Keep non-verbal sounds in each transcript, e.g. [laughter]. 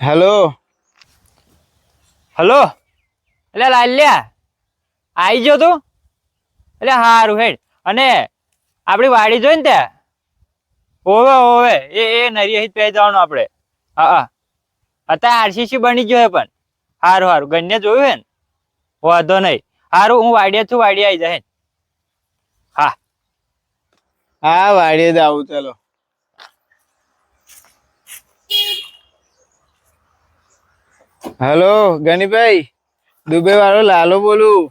Hello hello એટલે લાલ્યા આવી ગયો તું? એટલે હારું હેડ. અને આપણી વાડી જોઈ ને ત્યાં? ઓવે ઓવે એ એ નરી પહે જવાનું આપણે હા હા. અત્યારે આરસીસી બની ગયો હે પણ. હારું હારું. ગણ્ય જોયું હે ને? વાંધો નહીં. હારું હું વાડીએ છું વાડીએ આવી જાય હા. હા વાડીએ જ આવું ચાલો. હેલો ગનીભાઈ. દુબઈ વાળો લાલો બોલું.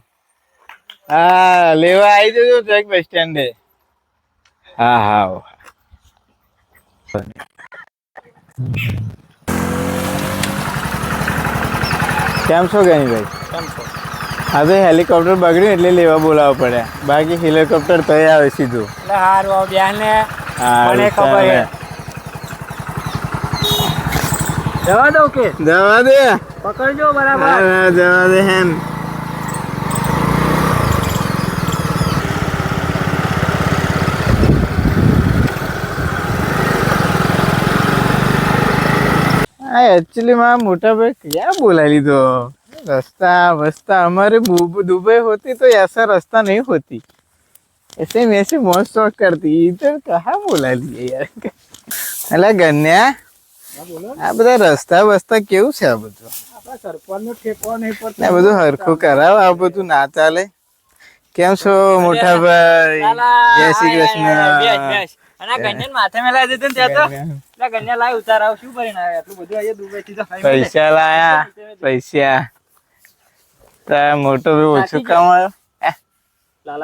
હા લેવા આવી જજો ટ્રેક બસ સ્ટેન્ડે. હા હા કેમ છો ગણીભાઈ હા તો હેલિકોપ્ટર બગડ્યું એટલે લેવા બોલાવવા પડ્યા. બાકી હેલિકોપ્ટર તો આવે સીધું. હારું બેન હા, મને ખબર જવા દઉં કે જવા દે પકડજો હા, બરાબર હા, જવા દે હેન હા एक्चुअली માં मोटा भाई क्या बोला લીધો रास्ता वस्ता हमारे मु- दुबई होती तो ऐसा रास्ता नहीं होती ऐसे में ऐसे मौज शौक करती इधर कहाँ बोला लिए यार અલા ગન્યા આ બધા રસ્તા બસ્તા કેવું છે આ બધું? આ બધું હરખું કરાવ આ બધું ના ચાલે. કેમ છો મોટા ભાઈ? જય શ્રી કૃષ્ણ. પૈસા લાયા પૈસા. તા મોટો ભાઈ ઓછું કમાયો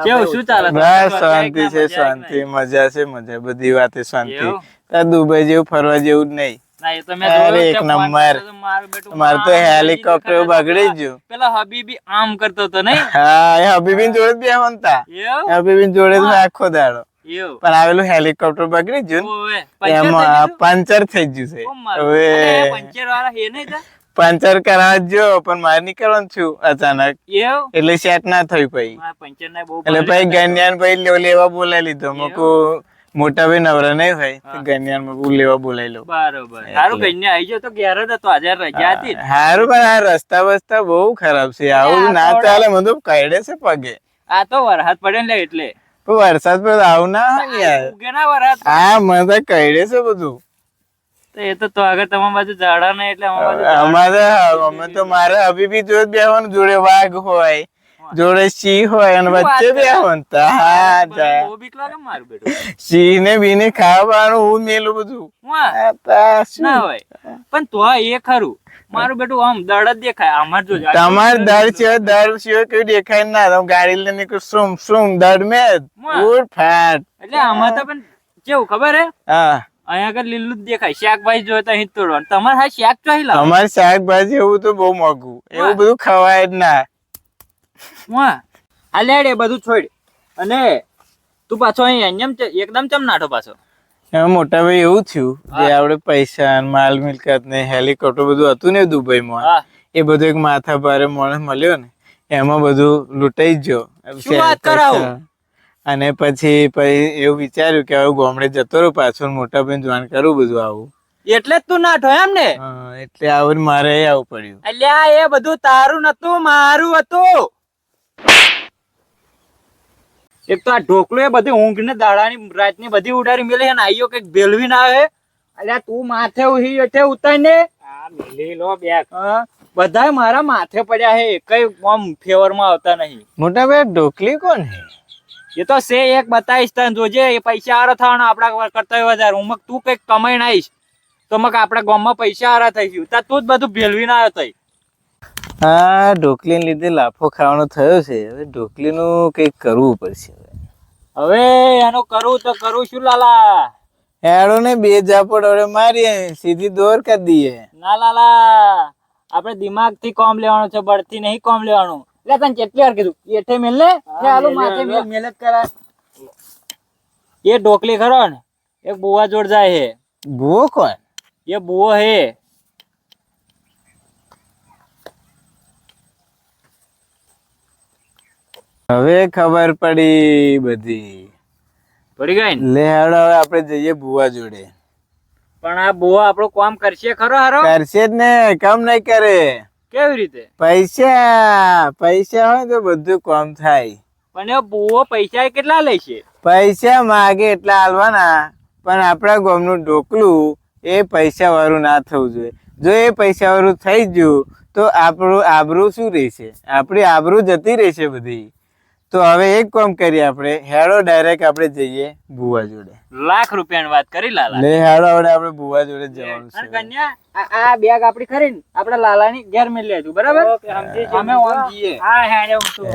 કેવું શું ચાલે? બસ શાંતિ છે શાંતિ. મજા છે મજા. બધી વાતે શાંતિ? દુબઈ જેવું ફરવા જેવું જ નહીં. અરે, એક નંબર. મારું તો હેલિકોપ્ટર બગડી ગયું. પેલા હબીબી આમ કરતો હતો નહીં? [laughs] હા એ હબીબી જોડે જ બેહવાનું તા હબીબી જોડે જ આખો દાડો. પણ આવેલું હેલિકોપ્ટર બગડી ગયું એમાં પંચર થઈ ગયું છે. હવે પંચર વાળા હે નહીં પંચર કરાવવા જો પણ મારે નીકળવાનું છું અચાનક. એટલે સેટ ના થયું પછી એટલે પછી ગણ્યાન ગન્યાન ભાઈ લેવા બોલાવી લીધો. મકો મોટા ભાઈ નવરા નહીં હોય તો માં ગન્યાન લેવા બોલાઈ લો બરોબર. સારું કઈ આવી ગયો તો ઘેર જ હતો આજે રજા હતી. હારું પણ આ રસ્તા બસ્તા બહુ ખરાબ છે. આવું ના ચાલે મને કઈડે છે પગે. આ તો વરસાદ પડે ને એટલે. વરસાદ પર આવું ના હોય યાર. ઉગે ના વરસાદ હા મને કઈડે છે બધું. તો એ તો તો આગળ તમારી બાજુ ઝાડા ને એટલે અમારી અમે તો મારે અભી બી જોડે બેવાનું જોડે વાઘ હોય જોડે સિંહ હોય અને વચ્ચે બે બેહવાનું હા જા. બીક લાગે મારું બેટો. સિંહ ને બીને ખાવાનું હું મેલું બધું? ના હોય. પણ તો એ ખરું. મારું બેટું આમ દળ જ દેખાય. અમાર જો તમારે દર સિવાય દર સિવાય કઈ દેખાય ના. તો ગાડી લઈને કે સુમ સુમ દળ મે. ઉઠ ફાટ. એટલે આમાં તો પણ કેવું ખબર હે? હા. અહીંયા આગળ લીલું જ દેખાય. શાકભાજી જોઈએ તો અહીં તોડવાનું. તમારે હા શાક ચોહી લાવો અમારે શાકભાજી એવું તો બહુ મોંઘું. એવું બધું ખવાય જ ના. એ બધું છોડ. અને તું પાછો અહીં એકદમ ચમ નાઠો પાછો. મોટા ભાઈ એવું થયું જે. આપણે પૈસા માલ મિલકત ને હેલિકોપ્ટર બધું હતું ને દુબઈમાં એ બધું એક માથા ભારે માણસ મળ્યો ને એમાં બધું લૂંટાઈ જ ગયો. અને પછી પછી એવું વિચાર્યું કે હવે ગામડે જતો રહ્યો પાછો મોટા ભાઈ જોઈન કરું બધું આવું. એટલે તું નાઠો એમ ને? એટલે આવું મારે આવું પડ્યું. અલ્યા એ બધું તારું નતું મારું હતું. એક તો આ ઢોકળું એ બધી ઊંઘ ને દાડાની રાતની બધી ઉડાડી મેલે ને આઈયો કંઈક ભેલવી ના આવે. અલ્યા તું માથે ઉહી એટલે ઉતાર ને મેલી લો બેગ. બધાય મારા માથે પડ્યા હે કઈ આમ ફેવરમાં આવતા નહીં. મોટા ભાઈ ઢોકલી કોણ હે એ તો સે એક બતાવીશ તને જોજે એ પૈસા હારા થવાના આપડા કરતા વધારે. હું મક તું કંઈક કમાઈ નાઈશ તો મક આપડા ગામમાં પૈસા હારા થઈ ગયું તા તું જ બધું ભેલવી ના આવ્યો તઈ. હા ઢોકલીને લીધે લાફો ખાવાનો થયો છે. હવે ઢોકલીનું કંઈક કરવું પડશે હવે. એનું કરવું તો કરું શું લાલા. હેડો ને બે ઝાપડ હવે મારીએ સીધી દોર કરી દઈએ. ના લાલા. આપણે દિમાગથી કોમ લેવાનું છે બળથી નહીં કોમ લેવાનું. એટલે તને કેટલી વાર કીધું? એઠે મેલ ને. કે માથે મેલ. મેલ. જ કરાય એ ઢોકલી ખરો ને. એક બુવા જોડ જાય હે બુવો કોણ? એ બુવો હે હવે ખબર પડી બધી. પડી ગઈ ને? લે હેડો હવે આપણે જઈએ બુવા જોડે. પણ આ બુવા આપણું કામ કરશે ખરો હારો? કરશે જ ને કમ નહીં કરે. કેવી રીતે? પૈસા પૈસા હોય તો બધું કામ થાય. પણ એ બહુ પૈસા કેટલા લેશે પૈસા માગે એટલા હાલવાના પણ આપણા ગામનું ઢોકલું એ પૈસા વાળું ના થવું જોઈએ. જો એ પૈસા વાળું થઈ ગયું તો આપણું આબરૂ શું રહેશે? આપણી આબરૂ જતી રહેશે બધી. તો હવે એક કામ કરીએ આપણે. હેડો ડાયરેક્ટ આપણે જઈએ ભુવા જોડે. લાખ રૂપિયાની વાત કરી લાલા. લે હેડો હવે આપણે ભુવા જોડે જવાનું છે. કન્યા આ- બેગ આપડી ખરી ને આપણે લાલાની ઘેર મેં લેજો બરાબર? અમે ઓમ જઈએ. હા હેડો હું તું.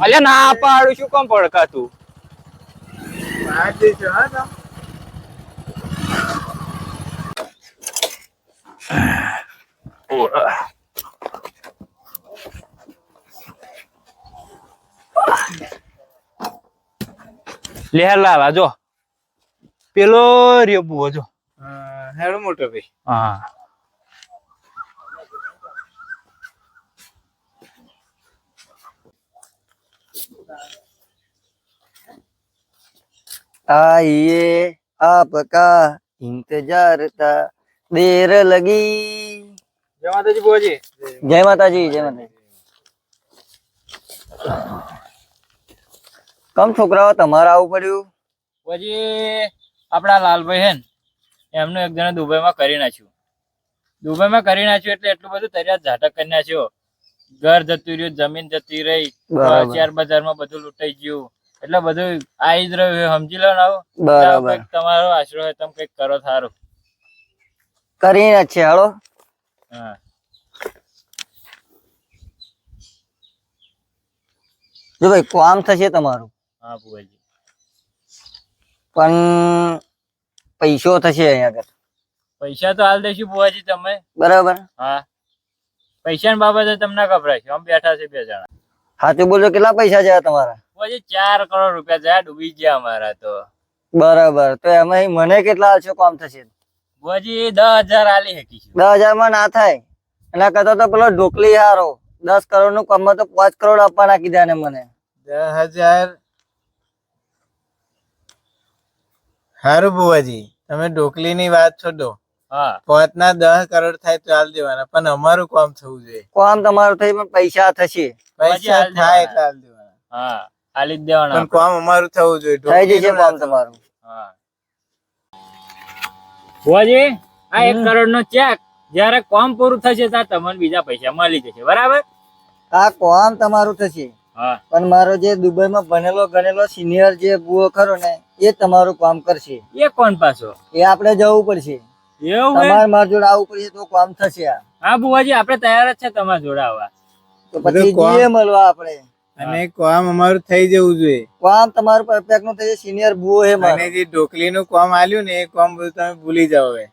અલ્યા ના પાડું શું કેમ પડકાતું? વાત છે હા તમે લે લાલા જો પેલો રહ્યો બુઓ જો હા, હેડો મોટો ભાઈ હા आइए आपका इंतजार था દેર લગી જય માતાજી બુઆજી જય માતાજી જય માતાજી કમ છોકરાઓ તમારે આવું પડ્યું? પછી આપણા લાલભાઈ હેન એમનું એક જણા દુબઈમાં કરી નાખ્યું. દુબઈમાં કરી નાખ્યું એટલે એટલું બધું તરિયા ઝાટક કરી નાખ્યો. ઘર જતું રહ્યું જમીન જતી રહી શેર બજારમાં બધું લૂંટાઈ ગયું. એટલે બધું આવી જ રહ્યું સમજી લો ને આવું. તમારો આશરો હોય તમે કંઈક કરો સારું. કરીને છે હાલો. હા. જો ભાઈ કામ થશે તમારું. હા ભુવાજી. પણ પૈસો થશે અહીંયા આગળ. પૈસા તો હાલ દઈશું ભુવાજી તમે. બરાબર. હા. પૈસા ની બાબતે તમને ગભરાઈશું આમ બેઠા છે બે જણા. સાચું બોલો કેટલા પૈસા છે તમારા? ભુવાજી ચાર કરોડ રૂપિયા જયા ડૂબી ગયા અમારા તો. બરાબર. તો એમાં મને કેટલા આલશો કામ થશે? બુઆજી દસ હજાર આલી શકીશું દસ હજારમાં ના થાય. એના કરતા તો પેલો ઢોકલી હારો. દસ કરોડનું કમ તો પાંચ કરોડ આપવાના કીધા ને મને. દસ હજાર. સારું બુવાજી તમે ઢોકલીની વાત છોડો. હા. પોતના દસ કરોડ થાય તો હાલ દેવાના પણ અમારું કામ થવું જોઈએ. કામ તમારું થઈ પણ પૈસા થશે. પૈસા થાય એટલે હાલ દેવાના. હા આલી જ દેવાના પણ કામ અમારું થવું જોઈએ. થઈ જશે કામ તમારું. હા. બુઆજી આ એક કરોડ નો ચેક જયારે કોમ પૂરું થશે ત્યારે તમને બીજા પૈસા મળી જશે. બરાબર? આ કોમ તમારું થશે. પણ મારો જે દુબઈમાં ભણેલો ગણેલો સિનિયર જે બુઓ ખરો ને એ તમારું કામ કરશે. એ કોણ પાછો? એ આપણે જવું પડશે. એવું? તમારે મારા જોડે આવવું પડશે તો કામ થશે આ. હા બુવાજી આપણે તૈયાર જ છે તમારા જોડે આવવા. તો પછી મળવા આપણે. અને કોમ અમારું થઈ જવું જોઈએ. કોમ તમારું પરફેક્ટનું થઈ જાય સિનિયર બુ હે મને અને જે ઢોકલીનું કોમ આલ્યું ને એ કોમ બધું તમે ભૂલી જાઓ હવે.